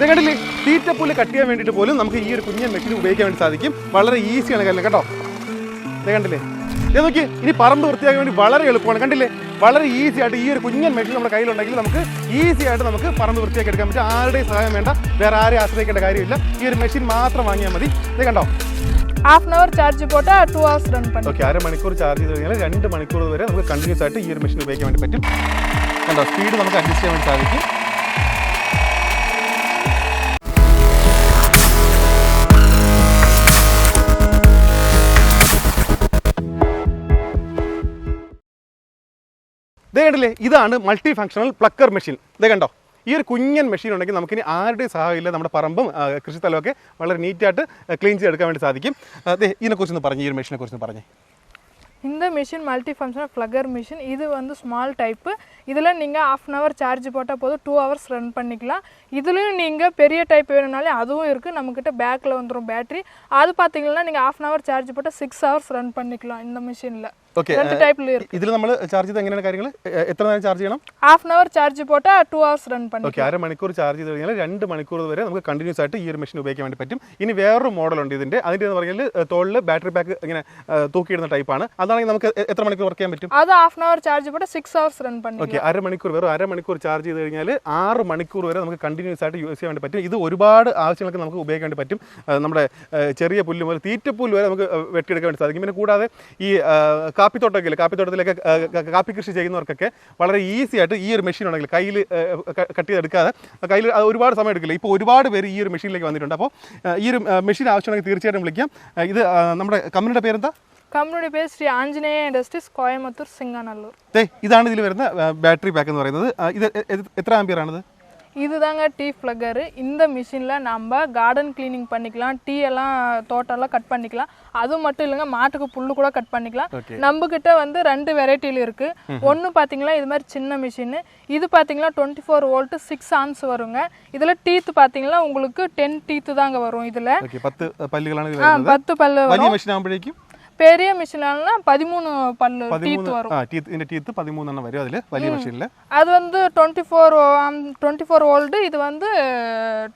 നിങ്ങളുടെ തീറ്റപ്പുല്ല് കട്ട് ചെയ്യാൻ വേണ്ടിട്ട് പോലും നമുക്ക് ഈ ഒരു കുഞ്ഞ മെഷീൻ ഉപയോഗിക്കാൻ വേണ്ടി സാധിക്കും. വളരെ ഈസിയാണ് കല്ലിന് കേട്ടോ. കണ്ടില്ലേ? ഇത് നോക്കി ഇനി പറമ്പ് വൃത്തിയാക്കാൻ വേണ്ടി വളരെ എളുപ്പമാണ്. കണ്ടില്ലേ? വളരെ ഈസി ആയിട്ട് ഈ ഒരു കുഞ്ഞൻ മെഷീൻ നമ്മുടെ കയ്യിലുണ്ടെങ്കിൽ നമുക്ക് ഈസി ആയിട്ട് നമുക്ക് പറമ്പ് വൃത്തിയാക്കി എടുക്കാൻ പറ്റും. ആരുടെയും സഹായം വേണ്ട. വേറെ ആരെയും ആശ്രയിക്കേണ്ട കാര്യമില്ല. ഈ ഒരു മെഷീൻ മാത്രം വാങ്ങിയാൽ മതി. ഇത് കണ്ടോ? ഹാഫ് ആൻ അവർ ചാർജ് പോട്ട് ടു ഹവേഴ്സ് റൺ പറ്റും ഓക്കെ അരമണിക്കൂർ ചാർജ് ചെയ്ത് കഴിഞ്ഞാൽ രണ്ട് മണിക്കൂർ വരെ നമുക്ക് കണ്ടിന്യൂസ് ആയിട്ട് ഈ ഒരു മെഷീൻ ഉപയോഗിക്കാൻ വേണ്ടി പറ്റും. കണ്ടോ? സ്പീഡ് നമുക്ക് അഡ്ജസ്റ്റ് ചെയ്യാൻ വേണ്ടി സാധിക്കും. ഇതേ കണ്ടില്ലേ ഇതാണ് മൾട്ടി ഫങ്ഷണൽ പ്ലക്കർ മെഷീൻ ഇതേ കണ്ടോ ഈ ഒരു കുഞ്ഞൻ മെഷീൻ ഉണ്ടെങ്കിൽ നമുക്കിനി ആരുടെയും സഹായമില്ല നമ്മുടെ പറമ്പും ആ, കൃഷിസ്ഥലമൊക്കെ വളരെ നീറ്റായിട്ട് ക്ലീൻ ചെയ്തെടുക്കാൻ വേണ്ടി സാധിക്കും അതെ ഇതിനെക്കുറിച്ചൊന്ന് പറഞ്ഞു ഈ ഒരു മെഷീനെ കുറിച്ച് പറഞ്ഞേ இந்த machine multi functional fogger machine இது வந்து ஸ்மால் டைப்பு இதில் நீங்கள் ஆஃப் அன் ஹவர் சார்ஜ் போட்டால் போதும் டூ ஹவர்ஸ் ரன் பண்ணிக்கலாம் இதுலேயும் நீங்கள் பெரிய டைப் வேணும்னாலே அதுவும் இருக்குது நம்மக்கிட்ட பேக்கில் வந்துடும் பேட்டரி அது பார்த்தீங்கன்னா நீங்கள் ஆஃப் அன் ஹவர் சார்ஜ் போட்டால் சிக்ஸ் ஹவர்ஸ் ரன் பண்ணிக்கலாம் இந்த மிஷினில் ഓക്കെ ഇതിൽ നമ്മൾ ചാർജ് ചെയ്ത് എങ്ങനെയാണ് കാര്യങ്ങൾ എത്ര നേരം ചാർജ് ചെയ്യണം? ഹാഫ് ആൻ അവർ ചാർജ് പോട്ട് ടു ഹവേഴ്സ് റൺ പണി ഓക്കെ അര മണിക്കൂർ ചാർജ് ചെയ്ത് കഴിഞ്ഞാൽ രണ്ട് മണിക്കൂർ വരെ നമുക്ക് കണ്ടിന്യൂസ് ആയിട്ട് ഈ ഒരു മെഷീൻ ഉപയോഗിക്കാൻ വേണ്ടി പറ്റും. ഇനി വേറൊരു മോഡലുണ്ട് ഇതിന്റെ. അതിന്റെ എന്ന് പറഞ്ഞാൽ തോളിൽ ബാറ്ററി പാക്ക് ഇങ്ങനെ തൂക്കിയിടുന്ന ടൈപ്പാണ് അതാണെങ്കിൽ നമുക്ക് എത്ര മണിക്കൂർ വർക്ക് ചെയ്യാൻ പറ്റും? അത് ഹാഫ് ആൻ അവർ ചാർജ് പോട്ട് സിക്സ് ഹവേഴ്സ് റൺ പണി ഓക്കെ അര മണിക്കൂർ വെറും അര മണിക്കൂർ ചാർജ് ചെയ്ത് കഴിഞ്ഞാൽ ആറ് മണിക്കൂർ വരെ നമുക്ക് കണ്ടിന്യൂസ് ആയിട്ട് യൂസ് ചെയ്യാൻ വേണ്ടി പറ്റും. ഇത് ഒരുപാട് ആവശ്യങ്ങൾക്ക് നമുക്ക് ഉപയോഗിക്കാൻ വേണ്ടി പറ്റും. നമ്മുടെ ചെറിയ പുല്ല് മുതൽ തീറ്റപ്പുല്ല് വരെ നമുക്ക് വെട്ടിയെടുക്കാൻ വേണ്ടി സാധിക്കും. പിന്നെ കൂടാതെ ഈ കാപ്പിത്തോട്ടമൊക്കെ കാപ്പിത്തോട്ടത്തിലൊക്കെ കാപ്പി കൃഷി ചെയ്യുന്നവർക്കൊക്കെ വളരെ ഈസി ആയിട്ട് ഈ ഒരു മെഷീൻ ഉണ്ടെങ്കിൽ കയ്യിൽ കട്ട് ചെയ്തെടുക്കാതെ കയ്യിൽ ഒരുപാട് സമയം എടുക്കില്ല. ഇപ്പോൾ ഒരുപാട് പേര് ഈ ഒരു മെഷീനിലേക്ക് വന്നിട്ടുണ്ട്. അപ്പോൾ ഈ ഒരു മെഷീൻ ആവശ്യമുണ്ടെങ്കിൽ തീർച്ചയായിട്ടും വിളിക്കാം. ഇത് നമ്മുടെ കമ്പനിയുടെ പേരെന്താ? കമ്പനിയുടെ പേര് ശ്രീ ആഞ്ജനേയ ഇൻഡസ്ട്രീസ് കോയമ്പത്തൂർ സിംഗാനല്ലൂർ. ഇതാണ് ഇതിൽ വരുന്ന ബാറ്ററി പാക്ക് എന്ന് പറയുന്നത്. ഇത് എത്ര ആമ്പിയർ ആണ് இதுதாங்க டீ ஃப்ளக்கரு இந்த மிஷினில் நம்ம கார்டன் கிளீனிங் பண்ணிக்கலாம். டீ எல்லாம் தோட்டம்லாம் கட் பண்ணிக்கலாம். அது மட்டும் இல்லைங்க மாட்டுக்கு புல்லு கூட கட் பண்ணிக்கலாம். நம்மக்கிட்ட வந்து ரெண்டு வெரைட்டியில் இருக்குது ஒன்று பார்த்தீங்களா இது மாதிரி சின்ன மிஷின் இது பார்த்தீங்களா twenty four old six ounce வருங்க. இதில் டீத்து பார்த்தீங்களா உங்களுக்கு டென் டீத்து தாங்க வரும் இதில். பத்து பல்லுகளான பத்து பல்லு வரும். മെഷീൻ ആകുമ്പോഴേക്കും பெரிய மிஷின்லாம் பதிமூணு பல்லு டீத்து പതിമൂന്ന് வரும் ആ ടീത്ത് ഇതിന്റെ ടീത്ത് പതിമൂന്നെണ്ണം വരും അതിൽ വലിയ മെഷീനിൽ அது வந்து twenty four twenty four volt இது வந்து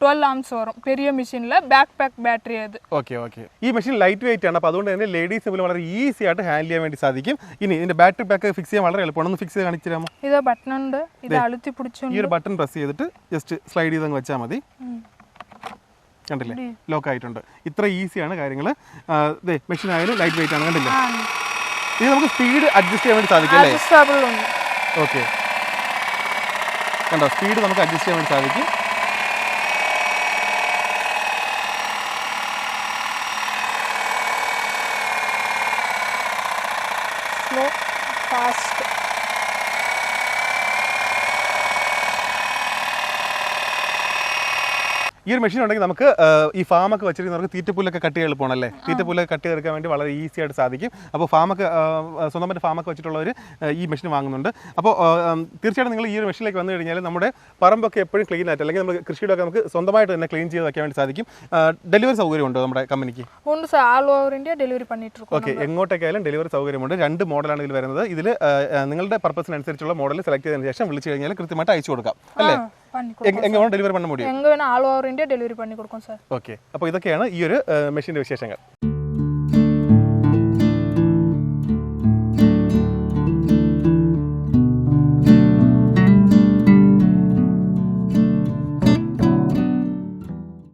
டுவெல் ஆம்ஸ் வரும் பெரிய மிஷினில் பேக் பேக் பேட்டரி அது ഓക്കെ ഓക്കെ ഈ മെഷീൻ ലൈറ്റ് വെയിറ്റ് ആണ് അപ്പോൾ അതുകൊണ്ട് തന്നെ ലേഡീസ് പോലും വളരെ ഈസി ആയിട്ട് ഹാൻഡിൽ ചെയ്യാൻ വേണ്ടി സാധിക്കും ഇനി ഇതിന്റെ ബാറ്ററി പാക്ക് ഫിക്സ് ചെയ്യാൻ വളരെ എളുപ്പമാണ് ഒന്ന് ഫിക്സ് ചെയ്ത് കാണിച്ചു തരാമോ இதை பட்டன் உண்டு இதை அழுத்தி பிடிச்சோம் ഈ ഒരു ബട്ടൺ പ്രസ് ചെയ്തിട്ട് ജസ്റ്റ് സ്ലൈഡ് ചെയ്ത് അങ്ങ് വെച്ചാൽ മതി കണ്ടില്ലേ? ലോക്ക് ആയിട്ടുണ്ട് ഇത്ര ഈസിയാണ് കാര്യങ്ങൾ മെഷീൻ ആയാലും ലൈറ്റ് വെയിറ്റ് ആണ് കണ്ടില്ലേ? ഇത് നമുക്ക് സ്പീഡ് അഡ്ജസ്റ്റ് ചെയ്യാൻ വേണ്ടി സാധിക്കും അല്ലേ? ഓക്കെ കണ്ടോ സ്പീഡ് നമുക്ക് അഡ്ജസ്റ്റ് ചെയ്യാൻ വേണ്ടി സാധിക്കും. ഫാസ്റ്റ് ഈ ഒരു മെഷീൻ ഉണ്ടെങ്കിൽ നമുക്ക് ഈ ഫാമൊക്കെ വെച്ചിരിക്കുന്നവർക്ക് തീറ്റപ്പുല്ലൊക്കെ കട്ട് ചെയ്യാൻ എളുപ്പമാണല്ലേ? തീറ്റപ്പുല്ലൊക്കെ കട്ട് ചെയ്തെടുക്കാൻ വേണ്ടി വളരെ ഈസി ആയിട്ട് സാധിക്കും. അപ്പോൾ ഫാമൊക്കെ സ്വന്തമായിട്ട് ഫാമൊക്കെ വെച്ചിട്ടുള്ളവർ ഈ മെഷീൻ വാങ്ങുന്നുണ്ട്. അപ്പോൾ തീർച്ചയായിട്ടും നിങ്ങൾ ഈ ഒരു മെഷീനിലേക്ക് വന്നു കഴിഞ്ഞാൽ നമ്മുടെ പറമ്പൊക്കെ എപ്പോഴും ക്ലീൻ ആയിട്ട് അല്ലെങ്കിൽ നമ്മൾ കൃഷിയുടെയൊക്കെ നമുക്ക് സ്വന്തമായിട്ട് തന്നെ ക്ലീൻ ചെയ്ത് വയ്ക്കാൻ വേണ്ടി സാധിക്കും. ഡെലിവറി സൗകര്യം ഉണ്ടോ നമ്മുടെ കമ്പനിക്ക് ഉണ്ട് sir. All over India delivery പണിയിട്ട് okay എങ്ങോട്ടേക്കായാലും ഡെലിവറി സൗകര്യമുണ്ട്. രണ്ട് മോഡലാണ് ഇതിൽ വരുന്നത്. ഇതിൽ നിങ്ങളുടെ പർപ്പസിനനുസരിച്ചുള്ള മോഡൽ സെലക്ട് ചെയ്തതിന് ശേഷം വിളിച്ചു കഴിഞ്ഞാൽ കൃത്യമായിട്ട് അയച്ചു കൊടുക്കാം. അല്ലേ? എങ്ങനെ ഡെലിവറി പണ മുടിയും എങ്ങനെ ആൾ ഓവറിന്റെ ഡെലിവറി പണി കൊടുക്കും സാർ. ഓക്കെ. അപ്പോൾ ഇതൊക്കെയാണ് ഈ ഒരു മെഷീന്റെ വിശേഷങ്ങൾ.